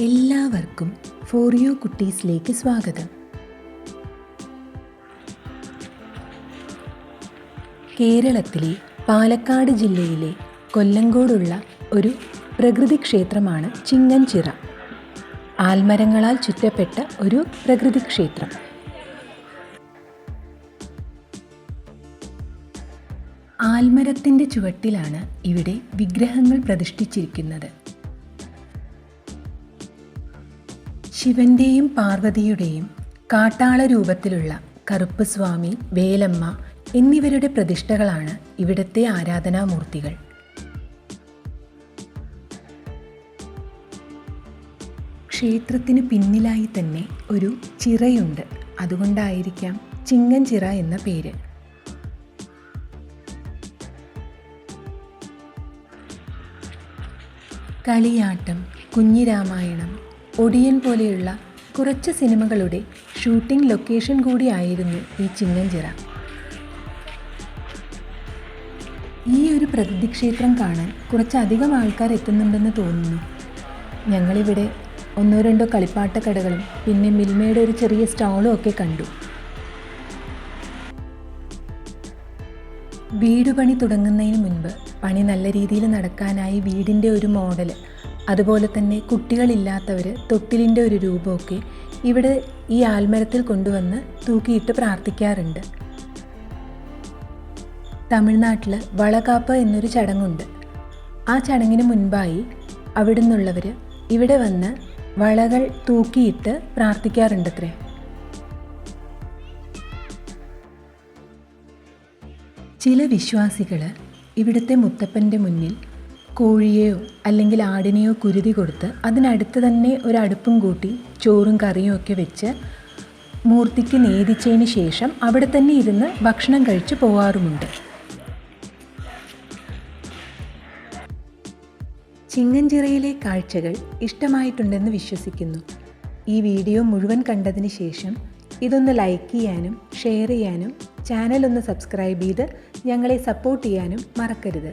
എല്ലാവർക്കും ഫോറിയോ കുട്ടീസിലേക്ക് സ്വാഗതം. കേരളത്തിലെ പാലക്കാട് ജില്ലയിലെ കൊല്ലങ്കോടുള്ള ഒരു പ്രകൃതി ക്ഷേത്രമാണ് ചിങ്ങൻചിറ. ആൽമരങ്ങളാൽ ചുറ്റപ്പെട്ട ഒരു പ്രകൃതി ക്ഷേത്രം ആൽമരത്തിന്റെ ചുവട്ടിലാണ് ഇവിടെ വിഗ്രഹങ്ങൾ പ്രതിഷ്ഠിച്ചിരിക്കുന്നത്. ശിവന്റെയും പാർവതിയുടെയും കാട്ടാള രൂപത്തിലുള്ള കറുപ്പ് സ്വാമി വേലമ്മ എന്നിവരുടെ പ്രതിഷ്ഠകളാണ് ഇവിടുത്തെ ആരാധനാമൂർത്തികൾ. ക്ഷേത്രത്തിന് പിന്നിലായി തന്നെ ഒരു ചിറയുണ്ട്. അതുകൊണ്ടായിരിക്കാം ചിങ്ങൻചിറ എന്ന പേര്. കളിയാട്ടം കുഞ്ഞിരാമായണം ഒടിയൻ പോലെയുള്ള കുറച്ച് സിനിമകളുടെ ഷൂട്ടിംഗ് ലൊക്കേഷൻ കൂടിയായിരുന്നു ഈ ചിങ്ങഞ്ചിറ. ഈ ഒരു പ്രകൃതിക്ഷേത്രം കാണാൻ കുറച്ചധികം ആൾക്കാർ എത്തുന്നുണ്ടെന്ന് തോന്നുന്നു. ഞങ്ങളിവിടെ ഒന്നോ രണ്ടോ കളിപ്പാട്ട കടകളും പിന്നെ മിൽമയുടെ ഒരു ചെറിയ സ്റ്റാളും ഒക്കെ കണ്ടു. വീടുപണി തുടങ്ങുന്നതിന് മുൻപ് പണി നല്ല രീതിയിൽ നടക്കാനായി വീടിന്റെ ഒരു മോഡൽ അതുപോലെ തന്നെ കുട്ടികളില്ലാത്തവർ തൊട്ടിലിന്റെ ഒരു രൂപമൊക്കെ ഇവിടെ ഈ ആൽമരത്തിൽ കൊണ്ടുവന്ന് തൂക്കിയിട്ട് പ്രാർത്ഥിക്കാറുണ്ട്. തമിഴ്നാട്ടിൽ വളകാപ്പ് എന്നൊരു ചടങ്ങുണ്ട്. ആ ചടങ്ങിന് മുൻപായി അവിടെ നിന്നുള്ളവർ ഇവിടെ വന്ന് വളകൾ തൂക്കിയിട്ട് പ്രാർത്ഥിക്കാറുണ്ടത്രേ. ചില വിശ്വാസികൾ ഇവിടുത്തെ മുത്തപ്പന്റെ മുന്നിൽ കോഴിയെയോ അല്ലെങ്കിൽ ആടിനെയോ കുരുതി കൊടുത്ത് അതിനടുത്ത് തന്നെ ഒരു കൂട്ടി ചോറും കറിയും ഒക്കെ വെച്ച് മൂർത്തിക്ക് നേദിച്ചതിന് ശേഷം അവിടെ തന്നെ ഇരുന്ന് ഭക്ഷണം കഴിച്ച് പോവാറുമുണ്ട്. ചിങ്ങഞ്ചിറയിലെ കാഴ്ചകൾ ഇഷ്ടമായിട്ടുണ്ടെന്ന് വിശ്വസിക്കുന്നു. ഈ വീഡിയോ മുഴുവൻ കണ്ടതിന് ശേഷം ഇതൊന്ന് ലൈക്ക് ചെയ്യാനും ഷെയർ ചെയ്യാനും ചാനൽ ഒന്ന് സബ്സ്ക്രൈബ് ചെയ്ത് ഞങ്ങളെ സപ്പോർട്ട് ചെയ്യാനും മറക്കരുത്.